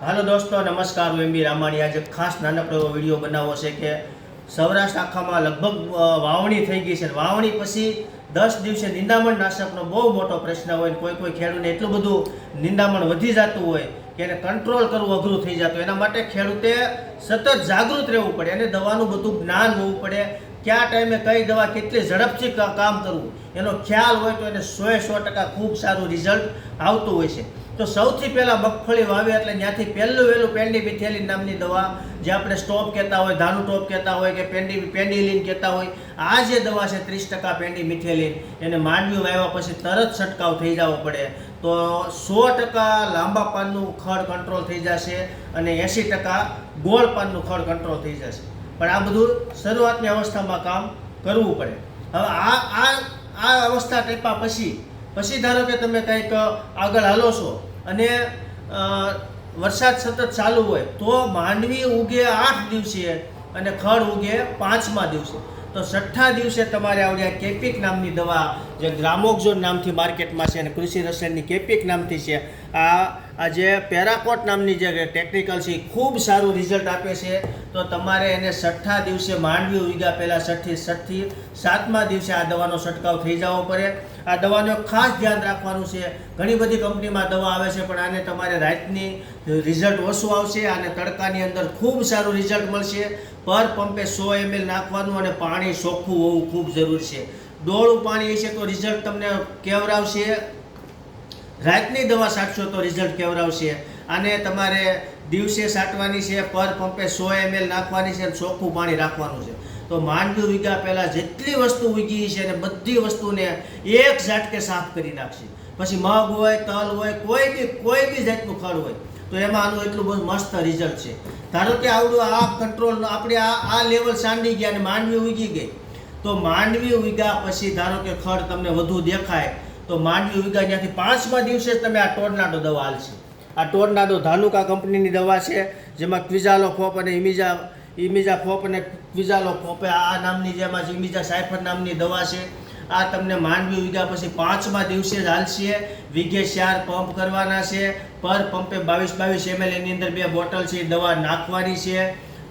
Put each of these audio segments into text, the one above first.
હાલો દોસ્તો, નમસ્કાર, હું એમ બી રામાણી. આજે ખાસ નાનકડો એવો વીડિયો બનાવવો છે કે સૌરાષ્ટ્ર આખામાં લગભગ વાવણી થઈ ગઈ છે. વાવણી પછી દસ દિવસે નિંદામણ નાશકનો બહુ મોટો પ્રશ્ન હોય કોઈ કોઈ ખેડૂતને એટલું બધું નિંદામણ વધી જતું હોય કે એને કંટ્રોલ કરવું અઘરું થઈ જતું એના માટે ખેડૂતે સતત જાગૃત રહેવું પડે એને દવાનું બધું જ્ઞાન હોવું પડે. કયા ટાઈમે કઈ દવા કેટલી ઝડપથી કામ કરવું, એનો ખ્યાલ હોય તો એને સોએ સો ટકા ખૂબ સારું રિઝલ્ટ આવતું હોય છે. તો સૌથી પહેલાં મગફળી વાવે એટલે ત્યાંથી પહેલું વહેલું પેન્ડી મિથેલિન નામની દવા, જે આપણે સ્ટોપ કહેતા હોય, ધાનુ ટોપ કહેતા હોય કે પેન્ડી પેન્ડિલિન કહેતા હોય, આ જે દવા છે ત્રીસ ટકા પેન્ડી મિથેલિન એને માંડવી વાવ્યા પછી તરત છંટકાવ થઈ જવો પડે. તો સો ટકા લાંબા પાનનું ખડ કંટ્રોલ થઈ જશે અને એંસી ટકા ગોળ પાનનું ખડ કંટ્રોલ થઈ જશે. પણ આ બધું શરૂઆતની અવસ્થામાં કામ કરવું પડે. હવે આ આ આ અવસ્થા ટેપા પછી પછી ધારો કે તમે કંઈક આગળ હાલો છો અને વરસાદ સતત ચાલુ હોય, તો માંડવી ઉગે આઠ દિવસે અને ખડ ઉગે પાંચમા દિવસે. તો છઠ્ઠા દિવસે તમારે આવડે કેપિક નામની દવા, જે ગ્રામોક્ઝોન નામથી માર્કેટમાં છે અને કૃષિ રસાયણની કેપિક નામથી છે આ આ જે પેરાકોટ નામની જે ટેકનિકલ છે ખૂબ સારું રિઝલ્ટ આપે છે. તો તમારે એને છઠ્ઠા દિવસે માંડવી ઉગ્યા પહેલાં છઠ્ઠી છઠ્ઠી, સાતમા દિવસે આ દવાનો છંટકાવ થઈ જવો પડે. આ દવાનું ખાસ ધ્યાન રાખવાનું છે. ઘણી બધી કંપનીમાં દવા આવે છે, પણ આને તમારે રાતની રિઝલ્ટ ઓછું આવશે અને તડકાની અંદર ખૂબ સારું રિઝલ્ટ મળશે. પર પંપે સો એમએલ નાખવાનું અને પાણી ચોખ્ખું હોવું ખૂબ જરૂર છે. ડોળું પાણી હશે તો રિઝલ્ટ તમને કેવરાવશે રાતની દવા છાંટશો તો રિઝલ્ટ કેવરાવશે અને તમારે દિવસે છાંટવાની છે, પર પંપે સો એમએલ નાખવાની છે, અને ચોખ્ખું પાણી રાખવાનું છે. તો માંડવી ઉગ્યા પહેલાં જેટલી વસ્તુ ઉગી છે ને બધી વસ્તુને એક ઝાટકે સાફ કરી નાખશે. પછી મગ હોય, તલ હોય, કોઈ બી કોઈ બી જાતનું ખડ હોય, તો એમાં આનું એટલું બધું મસ્ત રિઝલ્ટ છે. ધારો કે આવડું આ કંટ્રોલ આપણે આ આ લેવલ સાંડી ગયા અને માંડવી ઉગી ગઈ, તો માંડવી ઉગ્યા પછી ધારો કે ખડ તમને વધુ દેખાય તો માંડવી ઉગ્યા જ્યાંથી પાંચમા દિવસે તમે આ ટોર્નાડો દવા હાલશે આ ટોર્નાડો ધાનુકા કંપનીની દવા છે, જેમાં ક્વિઝાલો ફોપ અને ઇમિજા ઇમિજા ફોપ અને ક્વિઝાલો ફોપે આ નામની જેમાં જે ઇમિજા સાયફર નામની દવા છે. આ તમને માંડવી ઉગ્યા પછી પાંચમા દિવસે જ હાલશે વીઘે ચાર પંપ કરવાના છે. પર પંપે બાવીસ બાવીસ એમએલ એની અંદર બે બોટલ છે દવા નાખવાની છે.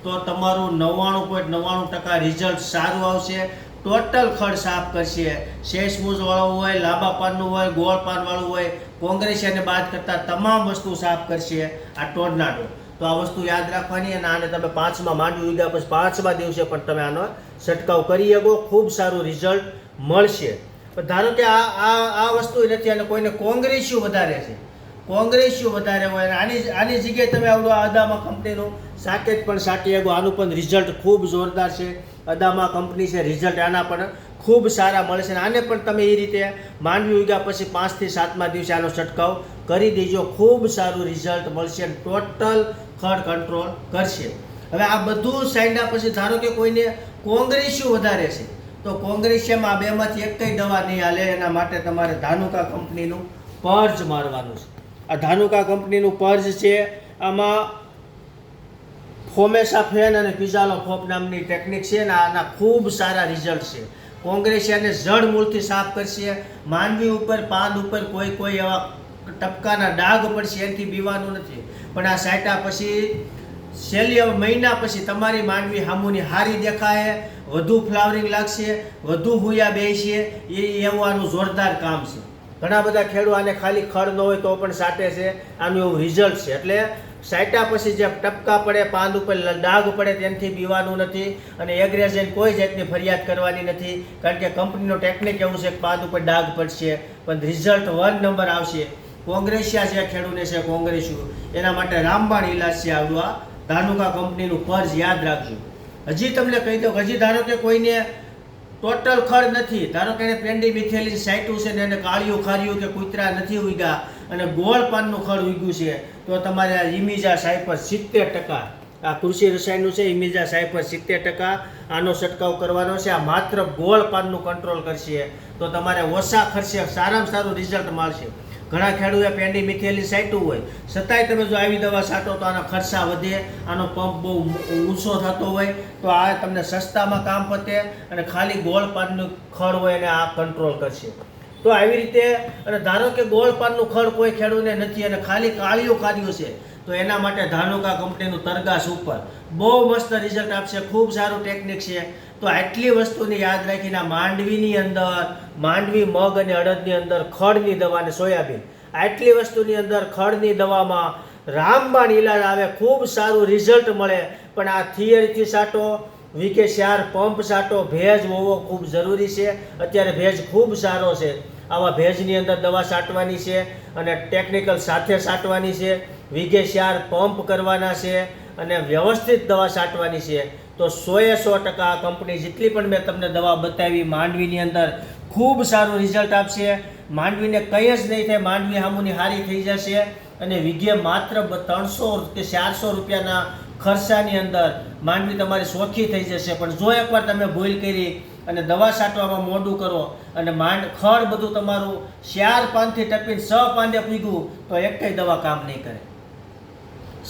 તો તમારું નવ્વાણું પોઈન્ટ નવ્વાણું ટકા રિઝલ્ટ સારું આવશે. ટોટલ ખડ સાફ કરશે. શેષમૂઝવાળું હોય, લાંબા પાનનું હોય, ગોળ પાનવાળું હોય કોંગ્રેસિયાને બાદ કરતાં તમામ વસ્તુ સાફ કરશે આ ટોર્નાડો તો આ વસ્તુ યાદ રાખવાની અને આને તમે પાંચમાં માંડવી ઉગ્યા પછી પાંચમા દિવસે પણ તમે આનો છંટકાવ કરી શકો. ખૂબ સારું રિઝલ્ટ મળશે. પણ ધારો કે આ આ આ વસ્તુ નથી અને કોઈને કોંગ્રેસિયું વધારે છે કોંગ્રેસિયું વધારે હોય અને આની આની જગ્યાએ તમે આવડો અદામા કંપનીનું સાકેત પણ સાટી શકો આનું પણ રિઝલ્ટ ખૂબ જોરદાર છે. અદામા કંપની છે રિઝલ્ટ આના પણ ખૂબ સારા મળે છે અને આને પણ તમે એ રીતે માંડવી ઉગ્યા પછી પાંચથી સાતમા દિવસે આનો છંટકાવ કરી દેજો. ખૂબ સારું રિઝલ્ટ મળશે ટોટલ ખર્ચ કંટ્રોલ કરશે. હવે આ બધું સાઈડના પછી ધારો કે કોઈને કોંગ્રેસીઓ વધારે છે, તો કોંગ્રેસીમાં આ બેમાંથી એક કંઈ દવા નહીં હાલે, એના માટે તમારે ધાનુકા કંપનીનું પર્જ મારવાનું છે. આ ધાનુકા કંપનીનું પર્જ છે. આમાં ફોમેસા ફેન અને પિઝાલો ફોપ નામની ટેકનિક છે ને આના ખૂબ સારા રિઝલ્ટ છે. કોંગ્રેસિયાને જડ મૂળથી સાફ કરશે. માનવી ઉપર, પાન ઉપર કોઈ કોઈ એવા ટપકાના ડાઘ પડશે એનાથી બીવાનું નથી. પણ આ સાયટા પછી, છેલ્લી મહિના પછી તમારી માંડવી હામુની હારી દેખાય. વધુ ફ્લાવરિંગ લાગશે, વધુ હુયા બેસશે એ એવું આનું જોરદાર કામ છે. ઘણા બધા ખેડૂત આને ખાલી ખડ ન હોય તો પણ સાટે છે. આનું એવું રિઝલ્ટ છે. એટલે સાઇટા પછી જે ટપકા પડે પાન ઉપર ડાઘ પડે તેનાથી બીવાનું નથી અને એગ્રેઝન કોઈ જાતની ફરિયાદ કરવાની નથી. કારણ કે કંપનીનો ટેકનિક એવું છે કે પાન ઉપર ડાઘ પડશે, પણ રિઝલ્ટ વન નંબર આવશે. કોંગ્રેસિયા જે ખેડૂને છે, કોંગ્રેસ્યુ. એના માટે રામબાણ ઇલાજ છે આવડું આ ધાનુકા કંપનીનું પર્જ યાદ રાખજો. હજી તમને કહી દઉં હજી ધારો કે કોઈને ટોટલ ખડ નથી. ધારો કે એને પેન્ડી મિથેલિન સાઇટું છે ને એને કાળિયું ખાર્યું કે કૂતરા નથી ઉગ્યા અને ગોળ પાનનું ખડ ઉગ્યું છે, તો તમારે આ ઇમિજા સાયપર સિત્તેર ટકા. આ કૃષિ રસાયણનું છે, ઇમિજા સાયપર સિત્તેર ટકા. આનો છંટકાવ કરવાનો છે, આ માત્ર ગોળ પાનનું કંટ્રોલ કરશે. તો તમારે ઓછા ખર્ચે સારામાં સારું રિઝલ્ટ મળશે. ઘણા ખેડૂએ પેન્ડી મિથેલી સાઈટું હોય. છતાંય તમે જો આવી દવા સાટો તો આના ખર્ચા વધે, આનો પંપ બહુ ઊંચો થતો હોય, તો આ તમને સસ્તામાં કામ પતે અને ખાલી ગોળ પાનનું ખડ હોય એને આ કંટ્રોલ કરશે. તો આવી રીતે, અને ધારો કે ગોળ પાનનું ખડ કોઈ ખેડૂતને નથી અને ખાલી કાળિયું કાઢ્યું છે, તો એના માટે ધાનુકા કંપનીનું તરગાસ ઉપર. બહુ મસ્ત રિઝલ્ટ આપશે, ખૂબ સારું ટેકનિક છે. તો આટલી વસ્તુને યાદ રાખીને આ માંડવીની અંદર, માંડવી મગ અને અડદની અંદર ખડની દવા અને સોયાબીન. આટલી વસ્તુની અંદર ખડની દવામાં રામબાણ ઈલાજ આવે, ખૂબ સારું રિઝલ્ટ મળે. પણ આ થિયરીથી સાટો વીકે શ્યાર પંપ સાટો, ભેજ હોવો ખૂબ જરૂરી છે. અત્યારે ભેજ ખૂબ સારો છે. આવા ભેજની અંદર દવા છાંટવાની છે અને ટેકનિકલ સાથે સાટવાની છે. વીઘે શ્યાર પંપ કરવાના છે. અને વ્યવસ્થિત દવા છાંટવાની છે, તો સોએ સો ટકા કંપની જેટલી પણ મેં તમને દવા બતાવી માંડવીની અંદર, ખૂબ સારું રિઝલ્ટ આપશે. માંડવીને કંઈ જ નહીં થાય, માંડવી હામુની હારી થઈ જશે અને વીઘે માત્ર ત્રણસો કે ચારસો રૂપિયાના ખર્ચાની અંદર માંડવી તમારી સોખી થઈ જશે. પણ જો એકવાર તમે ભૂલ કરી અને દવા છાંટવામાં મોડું કરો અને માંડ ખડ બધું તમારું ચાર પાનથી ટપીને છ પાંદે પીગું તો એક કઈ દવા કામ નહીં કરે.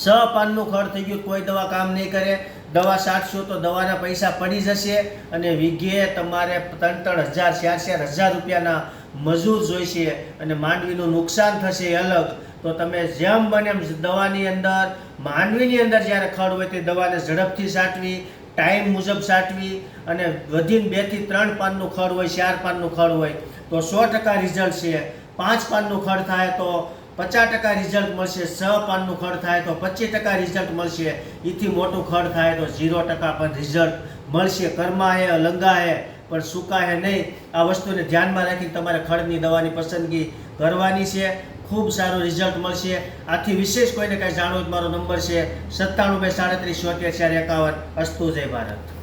છ પાનનું ખડ થઈ ગયું, કોઈ દવા કામ નહીં કરે. દવા છાંટશો તો દવાના પૈસા પડી જશે અને વીઘે તમારે ત્રણ ત્રણ હજાર, ચાર ચાર હજાર રૂપિયાના મજૂર જોઈશે અને માંડવીનું નુકસાન થશે અલગ. તો તમે જેમ બને એમ દવાની અંદર, માંડવીની અંદર જ્યારે ખડ હોય તે દવાને ઝડપથી સાટવી, ટાઈમ મુજબ સાટવી અને વધીને બેથી ત્રણ પાનનું ખડ હોય, ચાર પાનનું ખડ હોય, તો સો ટકા રિઝલ્ટ છે. પાંચ પાનનું ખડ થાય તો પચાસ ટકા રિઝલ્ટ મળશે સ પાનનું ખડ થાય તો પચીસ ટકા રિઝલ્ટ મળશે. એથી મોટું ખડ થાય તો ઝીરો ટકા પણ રિઝલ્ટ મળશે. કર્મા હે, અલંગા હે, પણ સૂકા હે નહીં. આ વસ્તુને ધ્યાનમાં રાખીને તમારે ખડની દવાની પસંદગી કરવાની છે. ખૂબ સારું રિઝલ્ટ મળશે. આથી વિશેષ કોઈને કાંઈ જાણવું જ મારો નંબર છે સત્તાણું બે સાડત્રીસ છોતેર ચાર એકાવન. અસ્તુ જય ભારત.